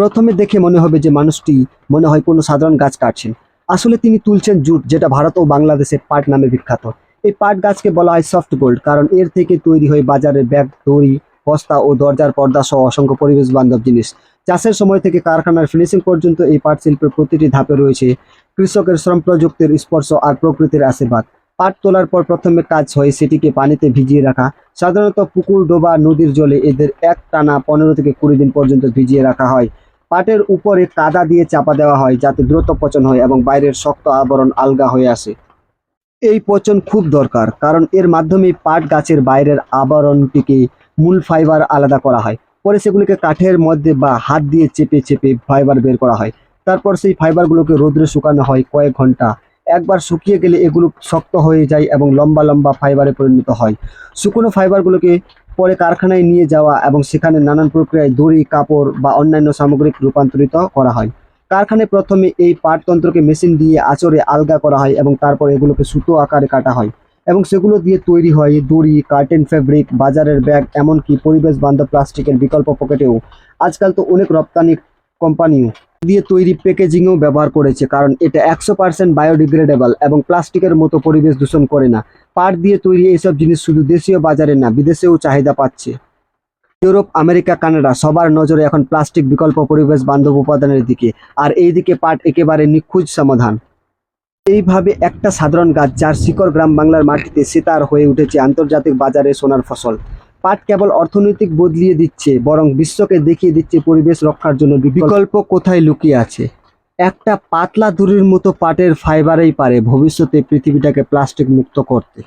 প্রথমে দেখে মনে হবে যে মানুষটি মনে হয় কোনো সাধারণ গাছ কাটছেন। আসলে তিনি তুলছেন জুট, যেটা ভারত ও বাংলাদেশে পাট নামে বিখ্যাত। এই পাট গাছকে বলা হয় সফট গোল্ড কারণ এর থেকে তৈরি হয় বাজারের ব্যাগ, দড়ি, বস্তা ও দরজার পর্দা সহ অসংখ্য পরিবেশ বান্ধব জিনিস। চাষের সময় থেকে কারখানার ফিনিশিং পর্যন্ত এই পাট শিল্পের প্রতিটি ধাপে রয়েছে কৃষকের শ্রম প্রযুক্তির স্পর্শ আর প্রকৃতির আশীর্বাদ। পাট তোলার পর প্রথমে কাজ হয় সেটিকে পানিতে ভিজিয়ে রাখা। সাধারণত পুকুর, ডোবা, নদীর জলে এদের এক টানা পনেরো থেকে কুড়ি দিন পর্যন্ত ভিজিয়ে রাখা হয়। পাটের উপরে কাদা দিয়ে চাপা দেওয়া হয় যাতে দ্রুত পচন হয় এবং বাইরের শক্ত আবরণ আলগা হয়ে আসে। এই পচন খুব দরকার, কারণ এর মাধ্যমে পাট গাছের বাইরের আবরণটিকে মূল ফাইবার আলাদা করা হয়। পরে সেগুলিকে কাঠের মধ্যে বা হাত দিয়ে চেপে চেপে ফাইবার বের করা হয়। তারপর সেই ফাইবারগুলোকে রোদ্রে শুকানো হয় কয়েক ঘণ্টা। একবার শুকিয়ে গেলে এগুলো শক্ত হয়ে যায় এবং লম্বা লম্বা ফাইবারে পরিণত হয়। শুকনো ফাইবারগুলোকে পরে কারখানায় নিয়ে যাওয়া এবং সেখানে নানান প্রক্রিয়ায় দড়ি, কাপড় বা অন্যান্য সামগ্রিক রূপান্তরিত করা হয়। কারখানায় প্রথমে এই পাটতন্ত্রকে মেশিন দিয়ে আচরে আলগা করা হয় এবং তারপর এগুলোকে সুতো আকারে কাটা হয় এবং সেগুলো দিয়ে তৈরি হয় দড়ি, কার্টেন ফ্যাব্রিক বাজারের ব্যাগ, এমনকি পরিবেশ বান্ধব প্লাস্টিকের বিকল্প পকেটেও। আজকাল তো অনেক রপ্তানি কোম্পানিও দিয়ে তৈরি প্যাকেজিংও ব্যবহার করেছে, কারণ এটা একশো পার্সেন্ট বায়োডিগ্রেডেবল এবং প্লাস্টিকের মতো পরিবেশ দূষণ করে না। পাট দিয়ে তৈরি এইসব জিনিস শুধু দেশীয় বাজারে না, বিদেশেও চাহিদা পাচ্ছে। ইউরোপ, আমেরিকা, কানাডা সবার নজরে এখন প্লাস্টিক বিকল্প পরিবেশ বান্ধব উপাদানের দিকে, আর এই দিকে পাট একেবারে নিখুঁজ সমাধান। এইভাবে একটা সাধারণ গাছ যার শিকড় গ্রাম বাংলার মাটিতে সেতার হয়ে উঠেছে আন্তর্জাতিক বাজারে সোনার ফসল। পাট কেবল অর্থনৈতিক বদলিয়ে দিচ্ছে, বরং বিশ্বকে দেখিয়ে দিচ্ছে পরিবেশ রক্ষার জন্য বিকল্প কোথায় লুকিয়ে আছে? একটা পাতলা দড়ির মতো পাটের ফাইবারেই পারে, ভবিষ্যতে পৃথিবীটাকে প্লাস্টিক মুক্ত করতে।